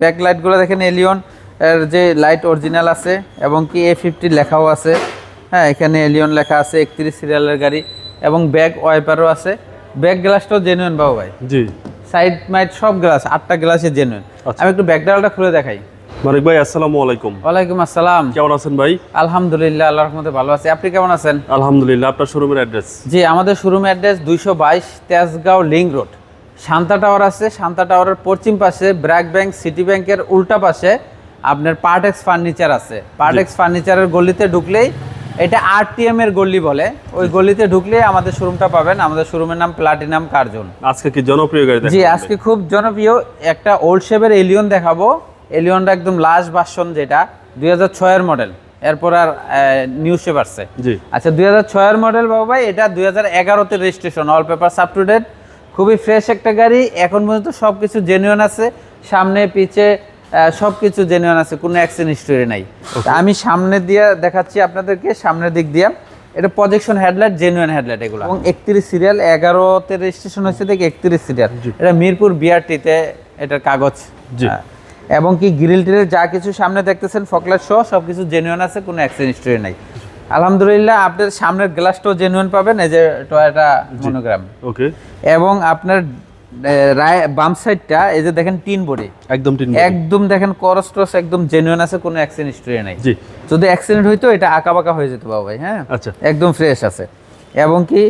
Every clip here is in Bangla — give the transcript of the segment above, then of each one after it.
ব্যাক লাইটগুলো দেখেন এলিয়ন এর যে লাইট অরিজিনাল আছে এবং কি এ ফিফটি লেখাও আছে। হ্যাঁ এখানে এলিয়ন লেখা আছে একত্রিশ সিরিয়ালের গাড়ি এবং ব্যাক ওয়াইপারও আছে। ব্যাক গ্লাসটাও জেনুইন বাবু ভাই। জি। সাইড মাইড সব গ্লাস আটটা গ্লাসে জেনুইন আচ্ছা। আমি একটু ব্যাক ডালটা খুলে দেখাই। মানিক ভাই আসসালামু আলাইকুম। ওয়ালাইকুম আসসালাম। কেমন আছেন ভাই? আলহামদুলিল্লাহ আল্লাহর রহমতে ভালো আছি। আপনি কেমন আছেন? আলহামদুলিল্লাহ আপনার শোরুমের অ্যাড্রেস জি আমাদের শোরুম অ্যাড্রেস দুইশো বাইশ Tejgaon link road Shanta tower আছে শান্তা টাওয়ারের পশ্চিম পাশে ব্র্যাক ব্যাংক সিটি ব্যাংকের উল্টা পাশে আপনার পার্টেক্স ফার্নিচার আছে। পার্টেক্স ফার্নিচারের গলিতে ঢুকলেই এটা আরটিএম এর গলি বলে। ওই গলিতে ঢুকলেই আমাদের শোরুমটা পাবেন। আমাদের শোরুমের নাম প্লাটিনাম কার্জন আজকে কি জনপ্রিয় গাড়ি জি আজকে খুব জনপ্রিয়। একটা ওল্ড শেপের এলিয়ন দেখাবো। এলিয়নটা একদম লাস্ট ভার্সন যেটা দুই হাজার ছয়ের মডেল এরপর আর নিউ শেপ আসছে। জি। আচ্ছা দুই হাজার ছয়ের মডেল বাবু ভাই এটা দুই হাজার এগারোতে registration all paper up to date খুবই ফ্রেশ একটা গাড়ি। এখন পর্যন্ত সব কিছু জেনুইন আছে। সামনে পিছে সব কিছু জেনুইন আছে। কোনো অ্যাক্সিডেন্ট হিস্টোরি নাই। আমি সামনে দিয়ে দেখাচ্ছি আপনাদেরকে সামনের দিক দিয়ে। এটা প্রজেকশন হেডলাইট জেনুইন হেডলাইট এগুলো। এবং একত্রিশ সিরিয়াল এগারোতে রেজিস্ট্রেশন হয়েছে দেখে একত্রিশ সিরিয়াল এটা মিরপুর বিআরটিতে এটার কাগজ। হ্যাঁ। এবং কি গ্রিল টিলের যা কিছু সামনে দেখতেছেন ফকলার সহ সব কিছু জেনুইন আছে কোনো অ্যাক্সিডেন্ট হিস্টোরি নাই। আলহামদুলিল্লাহ আপনার সামনের গ্লাসটাও জেনুইন পাবেন এই যে টয়টা মনোগ্রাম ওকে। এবং আপনার বাম সাইডটা এই যে দেখেন টিন বডি একদম টিন একদম দেখেন করস টরস একদম জেনুইন আছে কোনো অ্যাক্সিডেন্ট হিস্টোরি নাই। জি। যদি অ্যাক্সিডেন্ট হইতো এটা আঁকা বাঁকা হয়ে যেত বাবা ভাই হ্যাঁ? আচ্ছা। একদম ফ্রেশ আছে। এবং কি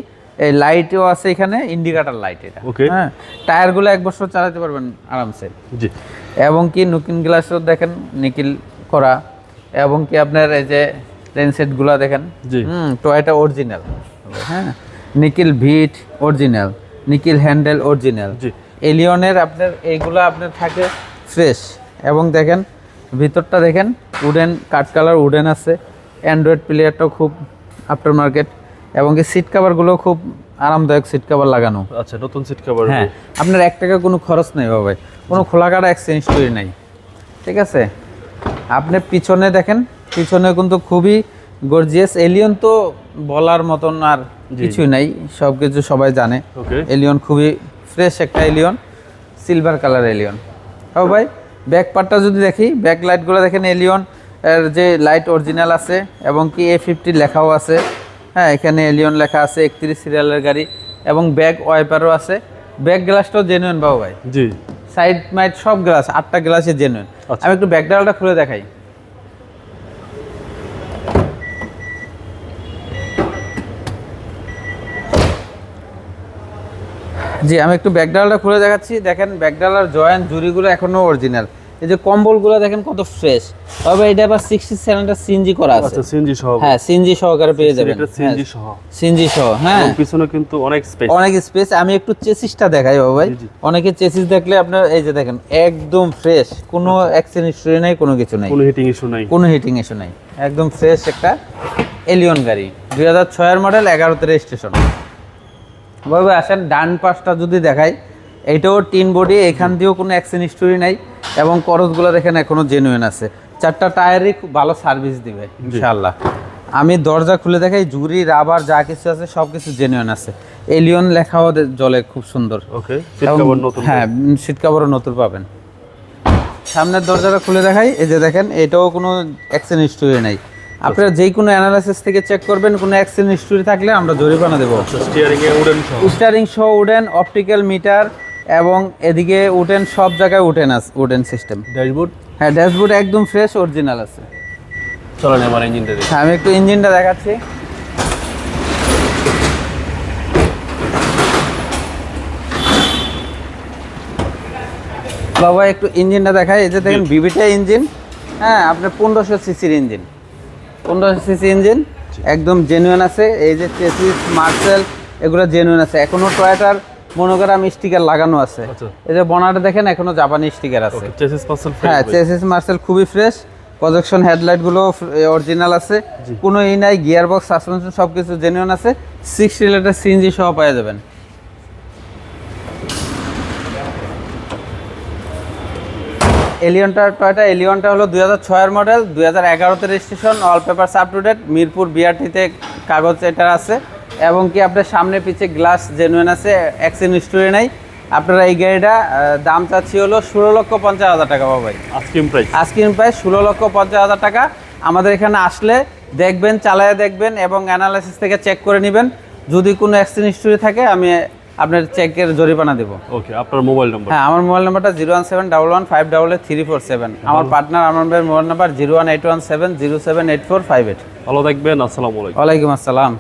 এই লাইটও আছে এখানে ইন্ডিকেটার লাইট এটা Okay. হ্যাঁ? টায়ারগুলো এক বছর চালাতে পারবেন আরামসে। জি। এবং কি নুকিন গ্লাসও দেখেন নিকিল করা। এবং কি আপনার এই যে লেন সেটগুলো দেখেন। জি। হুম টয়টা অরিজিনাল হ্যাঁ নিকিল ভিট অরিজিনাল নিকিল হ্যান্ডেল অরিজিনাল জি। এলিয়নের আপনার এইগুলো আপনার থাকে ফ্রেশ এবং দেখেন ভিতরটা দেখেন উডেন কাঠ কালার উডেন আছে। অ্যান্ড্রয়েড প্লেয়ারটাও খুব আফটার মার্কেট এবং কি সিট কাভারগুলো খুব আরামদায়ক সিট কাভার লাগানো। আচ্ছা নতুন সিট কভার হ্যাঁ আপনার এক টাকা কোনো খরচ নেই বাবা কোনো খোলা কাটা এক্সচেঞ্জ স্টোরি নাই। ঠিক আছে? আপনি পিছনে দেখেন পিছনে কিন্তু খুবই গর্জিয়াস এলিয়ন তো বলার মতন আর কিছুই নাই সব কিছু সবাই জানে। এলিয়ন খুবই ফ্রেশ একটা এলিয়ন সিলভার কালার এলিয়ন ও ভাই ব্যাক পার্টটা যদি দেখি ব্যাক লাইটগুলো দেখেন এলিয়ন এর যে লাইট অরিজিনাল আছে এবং কি এ ফিফটি লেখাও আছে। হ্যাঁ এখানে এলিয়ন লেখা আছে একত্রিশ সিরিয়ালের গাড়ি এবং ব্যাক ওয়াইপারও আছে। ব্যাক গ্লাসটাও জেনুইন বাবু ভাই। জি। সাইড মাইড সব গ্লাস আটটা গ্লাসে জেনুইন আচ্ছা। আমি একটু ব্যাক ডালটা খুলে দেখাই। জি আমি একটু ব্যাকডালাটা খুলে দেখাচ্ছি। দেখেন ব্যাকডালার জয়েন্ট জুড়িগুলো এখনও অরিজিনাল এই যে কম্বলগুলো দেখেন কত ফ্রেশ তবে এটা আবার সিক্সটি সেভেনটা সিনজি করা আছে। আচ্ছা সিএনজি সহ। হ্যাঁ সিনজি সহকারে পেয়ে যাবেন। এটা সিএনজি সহ। সিনজি সহ হ্যাঁ। পিছনে কিন্তু অনেক স্পেস অনেক স্পেস আমি একটু চেসিসটা দেখাই বাবা ভাই। অনেকে চেসিস দেখলে আপনার এই যে দেখেন একদম ফ্রেশ কোনো অ্যাক্সিডেন্ট হিস্টরি নাই কোনো কিছু নাই। কোনো হিটিং ইস্যু নাই। কোনো হিটিং ইস্যু নাই। একদম ফ্রেশ একটা এলিয়ন গাড়ি। দুই হাজার ছয়ের মডেল এগারোতে রেজিস্ট্রেশন বাবা আসেন ডান পাশটা যদি দেখাই এইটাও টিন বডি এখান দিয়েও কোনো অ্যাক্সিডেন্ট হিস্টোরি নাই এবং করসগুলো দেখেন এখনও জেনুইন আছে। চারটা টায়ারই খুব ভালো সার্ভিস দিবে ইনশাআল্লাহ। আমি দরজা খুলে দেখাই জুরি রাবার যা কিছু আছে সব কিছু জেনুইন আছে। এলিয়ন লেখাও জলে খুব সুন্দর। ওকে হ্যাঁ শীত কাপড়ও নতুন পাবেন। সামনের দরজাটা খুলে দেখাই এই যে দেখেন এটাও কোনো অ্যাক্সিডেন্ট হিস্টোরি নাই। আপনারা যে কোনো অ্যানালাইসিস থেকে চেক করবেন কোনো অ্যাক্সিডেন্ট হিস্টোরি থাকলে আমরা জরিমানা দেবো। স্টিয়ারিং সহ উডেন অপটিক্যাল মিটার এবং এদিকে উডেন সব জায়গায় উডেন আছে উডেন সিস্টেম ড্যাশবোর্ড হ্যাঁ ড্যাশবোর্ড একদম ফ্রেশ অরিজিনাল আছে। চলেন এবার ইঞ্জিনটা দেখি। হ্যাঁ আমি একটু ইঞ্জিনটা দেখাচ্ছি। বাবা একটু ইঞ্জিনটা দেখায় এই যে দেখেন বিবিটা ইঞ্জিন হ্যাঁ আপনার পনেরোশো সিসির ইঞ্জিন পনেরোশো সিসি ইঞ্জিন একদম জেনুইন আছে। এই যে চেসিস মার্সেল এগুলো জেনুইন আছে। এখনও টয়টার মনোগ্রাম স্টিকার লাগানো আছে। আচ্ছা। এই যে বনাটা দেখেন এখনও জাপানি স্টিকার আছে। হ্যাঁ চেসিস মার্সেল খুবই ফ্রেশ প্রজেকশন হেডলাইটগুলো অরিজিনাল আছে। কোনো ই নাই গিয়ার বক্স সাসপেনশন সব কিছু জেনুইন আছে সিক্স লিটার সিএনজি সহ পাওয়া যাবেন। এলিয়নটা টয়টা এলিয়নটা হলো দুই হাজার ছয়ের মডেল দুই হাজার এগারোতে registration all paper up to date Mirpur বিআরটিতে কাগজ এটার আছে। এবং কি আপনার সামনে পিছে গ্লাস জেনুইন আছে অ্যাক্সিডেন্ট হিস্টোরি নাই। আপনারা এই গাড়িটা দাম চাচ্ছি হলো ষোলো লক্ষ পঞ্চাশ হাজার টাকা বাবাই আজকিম প্রাইস আজকিন প্রায় ষোলো লক্ষ পঞ্চাশ হাজার টাকা। আমাদের এখানে আসলে দেখবেন চালায় দেখবেন এবং অ্যানালাইসিস থেকে চেক করে নেবেন। যদি কোনো অ্যাক্সিডেন্ট হিস্টরি থাকে আমি আপনার চেকের জরিমানা দেবো। ওকে আপনার মোবাইল নাম্বার হ্যাঁ আমার মোবাইল নাম্বারটা zero one seven double one five double eight three four seven আমার পার্টনার আমার mobile number zero one eight one seven zero seven eight four five eight ভালো থাকবেন আসসালামু আলাইকুম। ওয়ালাইকুম আসসালাম।